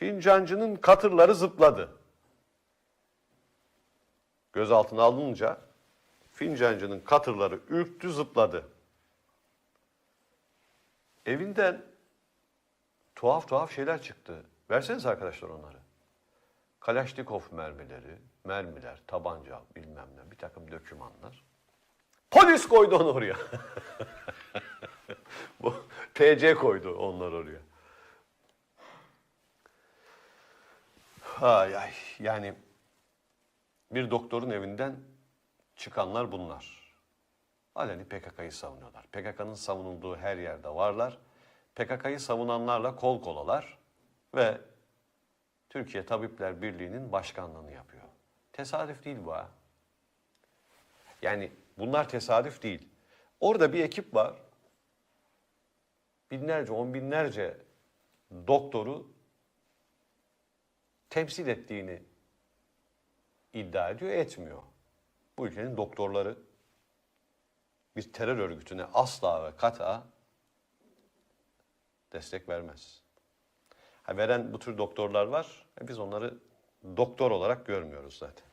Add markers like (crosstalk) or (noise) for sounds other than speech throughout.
Fincancının katırları zıpladı. Gözaltına alınınca fincancının katırları ürktü zıpladı. Evinden tuhaf tuhaf şeyler çıktı. Verseniz arkadaşlar onları. Kalaşnikov mermileri, mermiler, tabanca bilmem ne bir takım dokümanlar. Polis koydu onu oraya. (laughs) Bu TC koydu onlar oraya. Ay ay yani bir doktorun evinden çıkanlar bunlar. Aleni PKK'yı savunuyorlar. PKK'nın savunulduğu her yerde varlar. PKK'yı savunanlarla kol kolalar ve Türkiye Tabipler Birliği'nin başkanlığını yapıyor. Tesadüf değil bu ha. Yani bunlar tesadüf değil. Orada bir ekip var. Binlerce, on binlerce doktoru temsil ettiğini iddia ediyor, etmiyor. Bu ülkenin doktorları bir terör örgütüne asla ve kata destek vermez. Ha, veren bu tür doktorlar var. e Biz onları doktor olarak görmüyoruz zaten.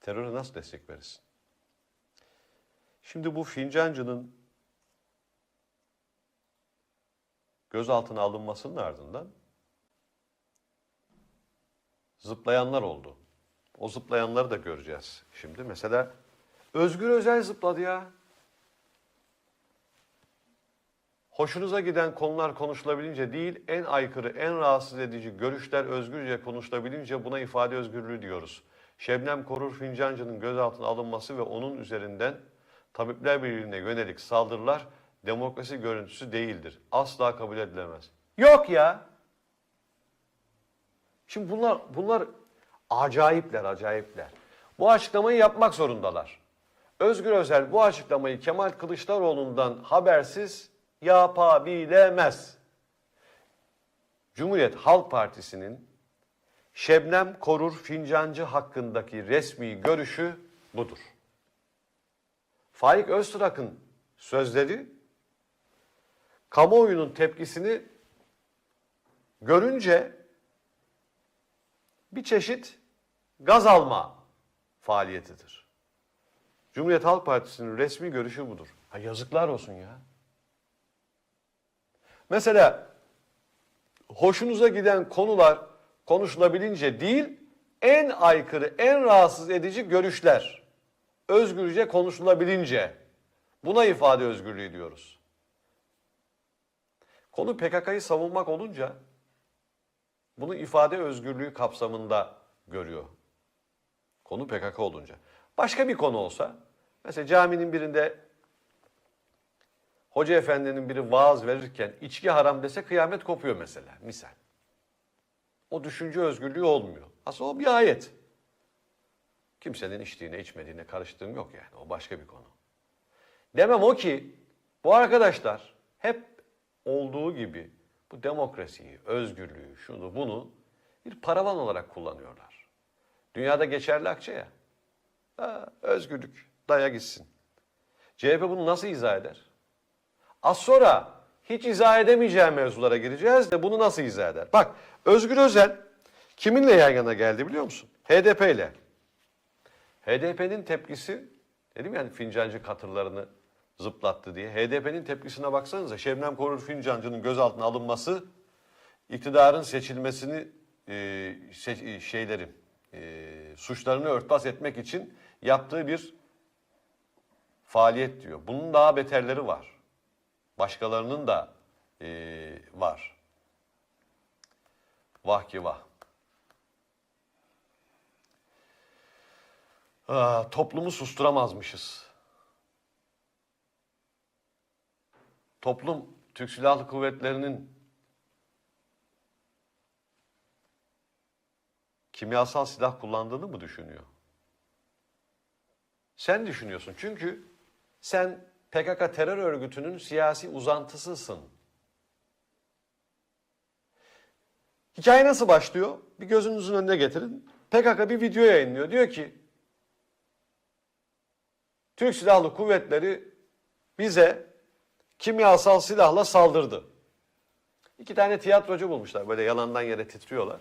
Teröre nasıl destek verirsin? Şimdi bu Fincancı'nın gözaltına alınmasının ardından zıplayanlar oldu. O zıplayanları da göreceğiz şimdi. Mesela Özgür Özel zıpladı ya. Hoşunuza giden konular konuşulabilince değil, en aykırı, en rahatsız edici görüşler özgürce konuşulabilince buna ifade özgürlüğü diyoruz. Şebnem Korur Fincancı'nın gözaltına alınması ve onun üzerinden Tabipler Birliği'ne yönelik saldırılar demokrasi görüntüsü değildir. Asla kabul edilemez. Yok ya. Şimdi bunlar bunlar acayipler, acayipler. Bu açıklamayı yapmak zorundalar. Özgür Özel bu açıklamayı Kemal Kılıçdaroğlu'ndan habersiz yapabilemez. Cumhuriyet Halk Partisi'nin Şebnem Korur Fincancı hakkındaki resmi görüşü budur. Faik Öztürk'ün sözleri kamuoyunun tepkisini görünce bir çeşit gaz alma faaliyetidir. Cumhuriyet Halk Partisi'nin resmi görüşü budur. Ha yazıklar olsun ya. Mesela hoşunuza giden konular konuşulabilince değil, en aykırı, en rahatsız edici görüşler özgürce konuşulabilince buna ifade özgürlüğü diyoruz. Konu PKK'yı savunmak olunca bunu ifade özgürlüğü kapsamında görüyor. Konu PKK olunca. Başka bir konu olsa, mesela caminin birinde hoca efendinin biri vaaz verirken içki haram dese kıyamet kopuyor mesela, misal. O düşünce özgürlüğü olmuyor. Aslında o bir ayet. Kimsenin içtiğine içmediğine karıştığım yok yani. O başka bir konu. Demem o ki bu arkadaşlar hep olduğu gibi bu demokrasiyi, özgürlüğü, şunu bunu bir paravan olarak kullanıyorlar. Dünyada geçerli akçe ya. Ha, özgürlük, daya gitsin. CHP bunu nasıl izah eder? Az sonra hiç izah edemeyeceğim mevzulara gireceğiz de bunu nasıl izah eder? Bak Özgür Özel kiminle yan yana geldi biliyor musun? HDP ile. HDP'nin tepkisi, dedim yani fincancı katırlarını zıplattı diye. HDP'nin tepkisine baksanıza Şebnem Korur Fincancı'nın gözaltına alınması iktidarın seçilmesini e, se- e, şeyleri e, suçlarını örtbas etmek için yaptığı bir faaliyet diyor. Bunun daha beterleri var. Başkalarının da e, var. Vah ki vah. Aa, toplumu susturamazmışız. Toplum Türk Silahlı Kuvvetleri'nin kimyasal silah kullandığını mı düşünüyor? Sen düşünüyorsun çünkü sen PKK terör örgütünün siyasi uzantısısın. Hikaye nasıl başlıyor? Bir gözünüzün önüne getirin. PKK bir video yayınlıyor. Diyor ki Türk Silahlı Kuvvetleri bize kimyasal silahla saldırdı. İki tane tiyatrocu bulmuşlar böyle yalandan yere titriyorlar.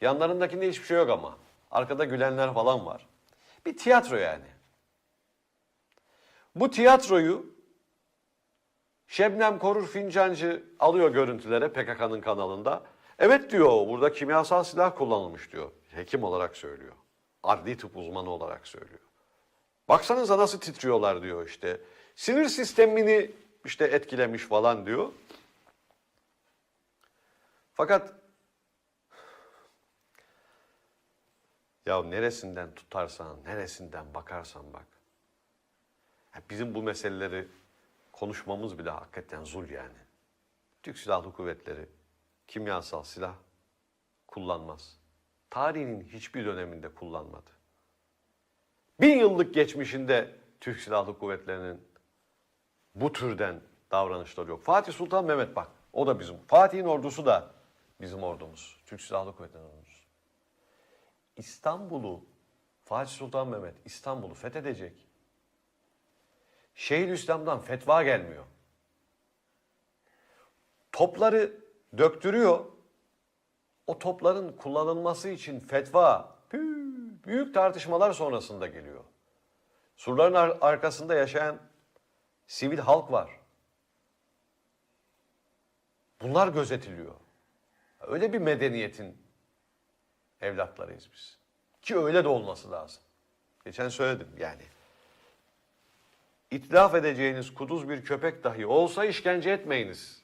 Yanlarındakinde hiçbir şey yok ama. Arkada gülenler falan var. Bir tiyatro yani. Bu tiyatroyu Şebnem Korur Fincancı alıyor görüntülere PKK'nın kanalında. Evet diyor burada kimyasal silah kullanılmış diyor. Hekim olarak söylüyor. Adli tıp uzmanı olarak söylüyor. Baksanıza nasıl titriyorlar diyor işte. Sinir sistemini işte etkilemiş falan diyor. Fakat ya neresinden tutarsan, neresinden bakarsan bak. Bizim bu meseleleri konuşmamız bile hakikaten zul yani. Türk Silahlı Kuvvetleri kimyasal silah kullanmaz. Tarihinin hiçbir döneminde kullanmadı. Bin yıllık geçmişinde Türk Silahlı Kuvvetleri'nin bu türden davranışları yok. Fatih Sultan Mehmet bak o da bizim. Fatih'in ordusu da bizim ordumuz. Türk Silahlı Kuvvetleri'nin ordusu. İstanbul'u Fatih Sultan Mehmet İstanbul'u fethedecek. Şeyhülislam'dan fetva gelmiyor. Topları döktürüyor. O topların kullanılması için fetva büyük, tartışmalar sonrasında geliyor. Surların ar- arkasında yaşayan sivil halk var. Bunlar gözetiliyor. Öyle bir medeniyetin evlatlarıyız biz. Ki öyle de olması lazım. Geçen söyledim yani. İtlaf edeceğiniz kuduz bir köpek dahi olsa işkence etmeyiniz.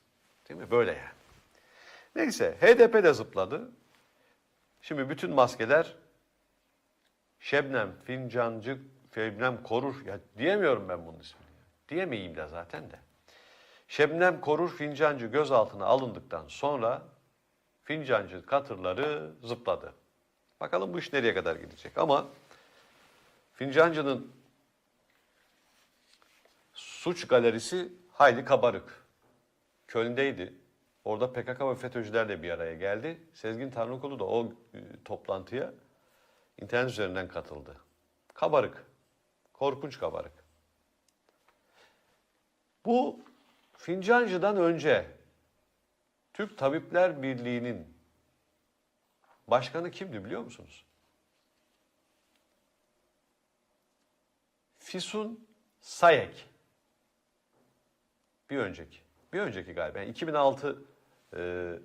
Değil mi? Böyle yani. Neyse HDP de zıpladı. Şimdi bütün maskeler Şebnem, Fincancı, Şebnem Korur. Ya diyemiyorum ben bunun ismini. Diyemeyeyim de zaten de. Şebnem Korur Fincancı gözaltına alındıktan sonra Fincancı katırları zıpladı. Bakalım bu iş nereye kadar gidecek ama Fincancı'nın suç galerisi hayli kabarık. Köln'deydi. Orada PKK ve FETÖ'cülerle bir araya geldi. Sezgin Tanrıkulu da o e, toplantıya internet üzerinden katıldı. Kabarık. Korkunç kabarık. Bu Fincancı'dan önce Türk Tabipler Birliği'nin başkanı kimdi biliyor musunuz? Fisun Sayek. Bir önceki. Bir önceki galiba. Yani 2006 e,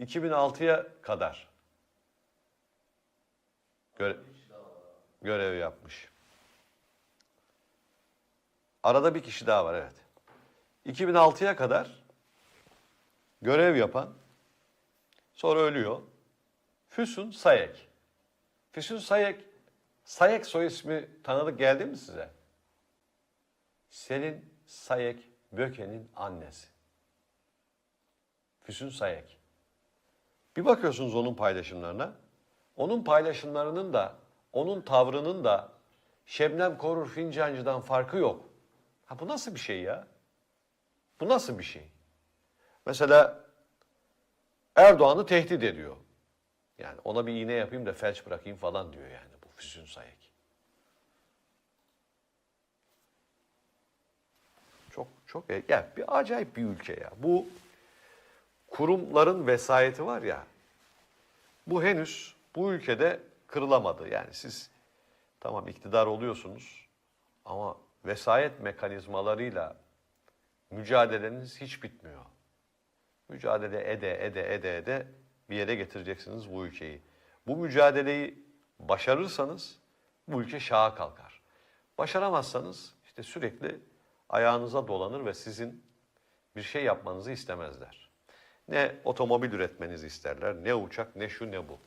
2006'ya kadar göre, görev yapmış. Arada bir kişi daha var evet. 2006'ya kadar görev yapan sonra ölüyor. Füsun Sayek. Füsun Sayek Sayek soy ismi tanıdık geldi mi size? Selin Sayek Böke'nin annesi. Füsun Sayek. Bir bakıyorsunuz onun paylaşımlarına. Onun paylaşımlarının da, onun tavrının da Şebnem Korur Fincancı'dan farkı yok. Ha bu nasıl bir şey ya? Bu nasıl bir şey? Mesela Erdoğan'ı tehdit ediyor. Yani ona bir iğne yapayım da felç bırakayım falan diyor yani bu Füsun Sayek. Çok çok e, ya bir acayip bir ülke ya. Bu kurumların vesayeti var ya. Bu henüz bu ülkede kırılamadı. Yani siz tamam iktidar oluyorsunuz ama vesayet mekanizmalarıyla mücadeleniz hiç bitmiyor. Mücadele ede ede ede ede bir yere getireceksiniz bu ülkeyi. Bu mücadeleyi başarırsanız bu ülke şaha kalkar. Başaramazsanız işte sürekli ayağınıza dolanır ve sizin bir şey yapmanızı istemezler. Ne otomobil üretmenizi isterler, ne uçak, ne şu ne bu.